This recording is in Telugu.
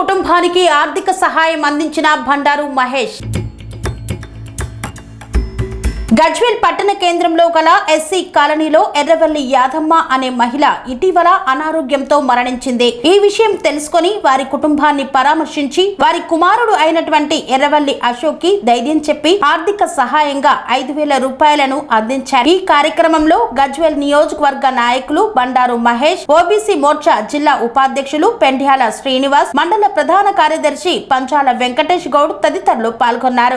కుటుంబానికి ఆర్థిక సహాయం అందించిన బండారు మహేష్. గజ్వేల్ పట్టణ కేంద్రంలో గల ఎస్సీ కాలనీలో ఎర్రవల్లి యాదమ్మ అనే మహిళ ఇటీవల అనారోగ్యంతో మరణించింది. ఈ విషయం తెలుసుకొని వారి కుటుంబాన్ని పరామర్శించి వారి కుమారుడు అయినటువంటి ఎర్రవల్లి అశోక్కి ధైర్యం చెప్పి ఆర్థిక సహాయంగా ఐదు వేల రూపాయలను అందించారు. ఈ కార్యక్రమంలో గజ్వేల్ నియోజకవర్గ నాయకులు బండారు మహేష్ ఓబీసీ మోర్చా జిల్లా ఉపాధ్యక్షులు పెండ్యాల శ్రీనివాస్ మండల ప్రధాన కార్యదర్శి పంచాల వెంకటేష్ గౌడ్ తదితరులు పాల్గొన్నారు.